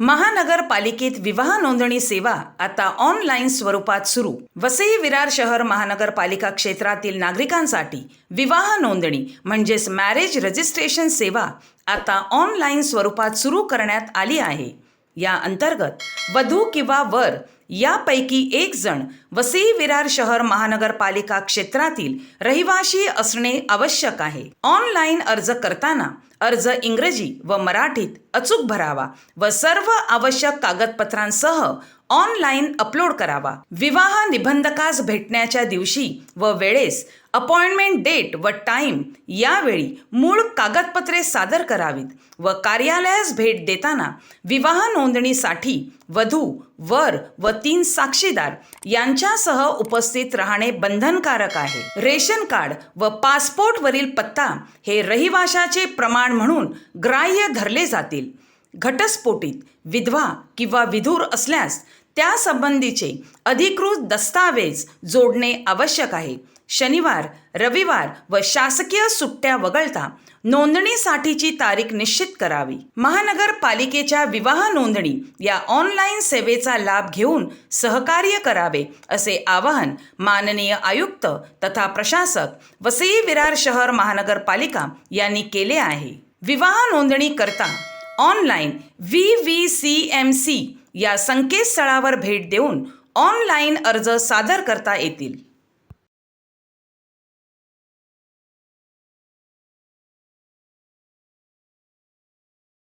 महानगरपालिकेत विवाह नोंदणी सेवा आता ऑनलाईन स्वरूपात सुरू. वसई विरार शहर महानगरपालिका क्षेत्रातील नागरिकांसाठी विवाह नोंदणी म्हणजेच मॅरेज रजिस्ट्रेशन सेवा आता ऑनलाईन स्वरूपात सुरू करण्यात आली आहे. या अंतर्गत वधू किंवा वर यापैकी एक जण वसई विरार शहर महानगरपालिका क्षेत्रातील रहिवाशी असणे आवश्यक आहे. ऑनलाईन अर्ज करताना अर्ज इंग्रजी व मराठीत अचूक भरावा व सर्व आवश्यक कागदपत्रांसह ऑनलाईन अपलोड करावा. विवाह निबंधकास भेटण्याच्या दिवशी व वेळेस अपॉइंटमेंट डेट व टाईम यावेळी मूळ कागदपत्रे सादर करावीत व कार्यालयास भेट देताना विवाह नोंदणीसाठी वधू वर व तीन साक्षीदार यांच्यासह उपस्थित राहणे बंधनकारक आहे. रेशन कार्ड व पासपोर्टवरील पत्ता हे रहिवाशाचे प्रमाण म्हणून ग्राह्य धरले जातील. घटस्फोटीत विधवा किंवा विधूर असल्यास त्यासंबंधीचे अधिकृत दस्तावेज जोडणे आवश्यक आहे. शनिवार रविवार व शासकीय सुट्ट्या वगळता नोंदणीसाठीची तारीख निश्चित करावी. महानगरपालिकेच्या विवाह नोंदणी या ऑनलाईन सेवेचा लाभ घेऊन सहकार्य करावे असे आवाहन माननीय आयुक्त तथा प्रशासक वसई विरार शहर महानगरपालिका यांनी केले आहे. विवाह नोंदणी करता online V V C M C या संकेतस्थळावर भेट देऊन ऑनलाईन अर्ज सादर करता येतील.